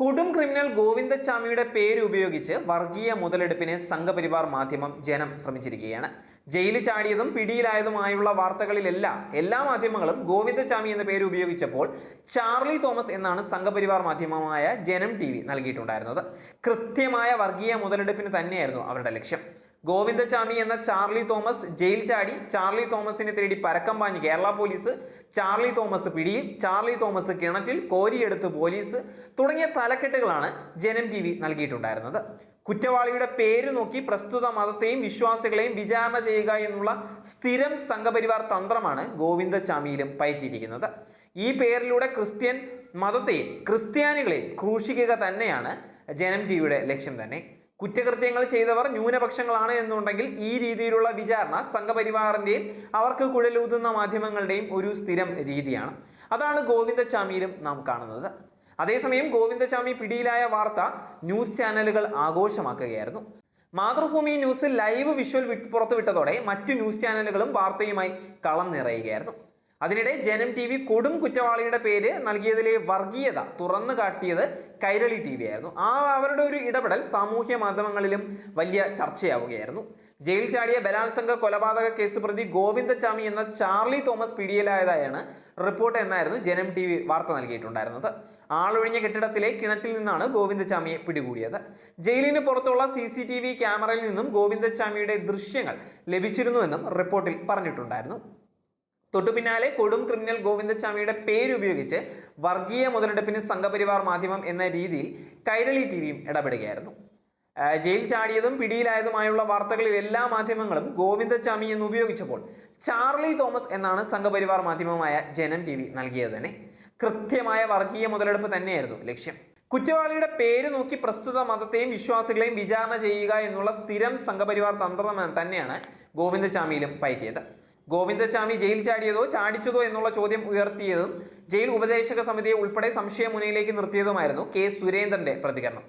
കൊടും ക്രിമിനൽ ഗോവിന്ദച്ചാമിയുടെ പേര് ഉപയോഗിച്ച് വർഗീയ മുതലെടുപ്പിന് സംഘപരിവാർ മാധ്യമം ജനം ശ്രമിച്ചിരിക്കുകയാണ്. ജയിലിൽ ചാടിയതും പിടിയിലായതുമായുള്ള വാർത്തകളിലെല്ലാം എല്ലാ മാധ്യമങ്ങളും ഗോവിന്ദച്ചാമി എന്ന പേര് ഉപയോഗിച്ചപ്പോൾ ചാർലി തോമസ് എന്നാണ് സംഘപരിവാർ മാധ്യമമായ ജനം ടി വി നൽകിയിട്ടുണ്ടായിരുന്നത്. കൃത്യമായ വർഗീയ മുതലെടുപ്പിന് തന്നെയായിരുന്നു അവരുടെ ലക്ഷ്യം. ഗോവിന്ദചാമി എന്ന ചാർലി തോമസ് ജയിൽ ചാടി ചാർലി തോമസിനെ തേടി പരക്കം പാഞ്ഞ് കേരള പോലീസ് ചാർലി തോമസ് പിടിയിൽ ചാർലി തോമസ് കിണറ്റിൽ കോരിയെടുത്ത് പോലീസ് തുടങ്ങിയ തലക്കെട്ടുകളാണ് ജനം ടി വി നൽകിയിട്ടുണ്ടായിരുന്നത്. കുറ്റവാളിയുടെ പേര് നോക്കി പ്രസ്തുത മതത്തെയും വിശ്വാസികളെയും വിചാരണ ചെയ്യുക എന്നുള്ള സ്ഥിരം സംഘപരിവാർ തന്ത്രമാണ് ഗോവിന്ദചാമിയിലും പയറ്റിയിരിക്കുന്നത്. ഈ പേരിലൂടെ ക്രിസ്ത്യൻ മതത്തെയും ക്രിസ്ത്യാനികളെയും ക്രൂശിക്കുക തന്നെയാണ് ജനം ടി വിയുടെ ലക്ഷ്യം തന്നെ. കുറ്റകൃത്യങ്ങൾ ചെയ്തവർ ന്യൂനപക്ഷങ്ങളാണ് എന്നുണ്ടെങ്കിൽ ഈ രീതിയിലുള്ള വിചാരണ സംഘപരിവാറിന്റെയും അവർക്ക് കുഴലൂതുന്ന മാധ്യമങ്ങളുടെയും ഒരു സ്ഥിരം രീതിയാണ്. അതാണ് ഗോവിന്ദചാമിയിലും നാം കാണുന്നത്. അതേസമയം ഗോവിന്ദചാമി പിടിയിലായ വാർത്ത ന്യൂസ് ചാനലുകൾ ആഘോഷമാക്കുകയായിരുന്നു. മാതൃഭൂമി ന്യൂസ് ലൈവ് വിഷ്വൽ വിട്ട് പുറത്തുവിട്ടതോടെ മറ്റു ന്യൂസ് ചാനലുകളും വാർത്തയുമായി കളം നിറയുകയായിരുന്നു. അതിനിടെ ജനം ടി വി കൊടും കുറ്റവാളിയുടെ പേര് നൽകിയതിലെ വർഗീയത തുറന്നു കാട്ടിയത് കൈരളി ടി വി ആയിരുന്നു. ആ അവരുടെ ഒരു ഇടപെടൽ സാമൂഹ്യ മാധ്യമങ്ങളിലും വലിയ ചർച്ചയാവുകയായിരുന്നു. ജയിൽ ചാടിയ ബലാത്സംഗ കൊലപാതക കേസ് പ്രതി ഗോവിന്ദചാമി എന്ന ചാർലി തോമസ് പിടിയിലായതായാണ് റിപ്പോർട്ട് എന്നായിരുന്നു ജനം ടി വാർത്ത നൽകിയിട്ടുണ്ടായിരുന്നത്. ആളൊഴിഞ്ഞ കെട്ടിടത്തിലെ കിണറ്റിൽ നിന്നാണ് ഗോവിന്ദചാമിയെ പിടികൂടിയത്. ജയിലിന് പുറത്തുള്ള സി സി ടി വി ക്യാമറയിൽ നിന്നും ഗോവിന്ദചാമിയുടെ ദൃശ്യങ്ങൾ ലഭിച്ചിരുന്നുവെന്നും റിപ്പോർട്ടിൽ പറഞ്ഞിട്ടുണ്ടായിരുന്നു. തൊട്ടു പിന്നാലെ കൊടും ക്രിമിനൽ ഗോവിന്ദസ്വാമിയുടെ പേരുപയോഗിച്ച് വർഗീയ മുതലെടുപ്പിന് സംഘപരിവാർ മാധ്യമം എന്ന രീതിയിൽ കൈരളി ടി വിയും ഇടപെടുകയായിരുന്നു ജയിൽ ചാടിയതും പിടിയിലായതുമായുള്ള വാർത്തകളിൽ എല്ലാ മാധ്യമങ്ങളും ഗോവിന്ദസ്വാമി എന്ന് ഉപയോഗിച്ചപ്പോൾ ചാർലി തോമസ് എന്നാണ് സംഘപരിവാർ മാധ്യമമായ ജനം ടി വി നൽകിയത് തന്നെ. കൃത്യമായ വർഗീയ മുതലെടുപ്പ് തന്നെയായിരുന്നു ലക്ഷ്യം. കുറ്റവാളിയുടെ പേര് നോക്കി പ്രസ്തുത മതത്തെയും വിശ്വാസികളെയും വിചാരണ ചെയ്യുക എന്നുള്ള സ്ഥിരം സംഘപരിവാർ തന്ത്രം തന്നെയാണ് ഗോവിന്ദസ്വാമിയിലും പയറ്റിയത്. ഗോവിന്ദചാമി ജയിൽ ചാടിയതോ ചാടിച്ചതോ എന്നുള്ള ചോദ്യം ഉയർത്തിയതും ജയിൽ ഉപദേശക സമിതിയെ ഉൾപ്പെടെ സംശയമുനയിലേക്ക് നിർത്തിയതുമായിരുന്നു കെ സുരേന്ദ്രന്റെ പ്രതികരണം.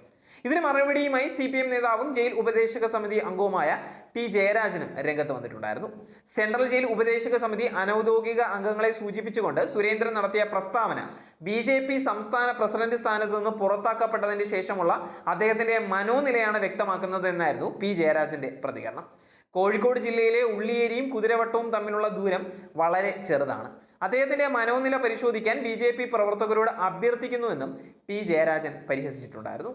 ഇതിന് മറുപടിയുമായി സി പി എം നേതാവും ജയിൽ ഉപദേശക സമിതി അംഗവുമായ പി ജയരാജനും രംഗത്ത് വന്നിട്ടുണ്ടായിരുന്നു. സെൻട്രൽ ജയിൽ ഉപദേശക സമിതി അനൌദ്യോഗിക അംഗങ്ങളെ സൂചിപ്പിച്ചുകൊണ്ട് സുരേന്ദ്രൻ നടത്തിയ പ്രസ്താവന ബി ജെ പി സംസ്ഥാന പ്രസിഡന്റ് സ്ഥാനത്ത് നിന്ന് പുറത്താക്കപ്പെട്ടതിന് ശേഷമുള്ള അദ്ദേഹത്തിന്റെ മനോനിലയാണ് വ്യക്തമാക്കുന്നത് എന്നായിരുന്നു പി ജയരാജന്റെ പ്രതികരണം. കോഴിക്കോട് ജില്ലയിലെ ഉള്ളിയേരിയും കുതിരവട്ടവും തമ്മിലുള്ള ദൂരം വളരെ ചെറുതാണ്. അദ്ദേഹത്തിന്റെ മനോനില പരിശോധിക്കാൻ ബി പ്രവർത്തകരോട് അഭ്യർത്ഥിക്കുന്നുവെന്നും പി ജയരാജൻ പരിഹസിച്ചിട്ടുണ്ടായിരുന്നു.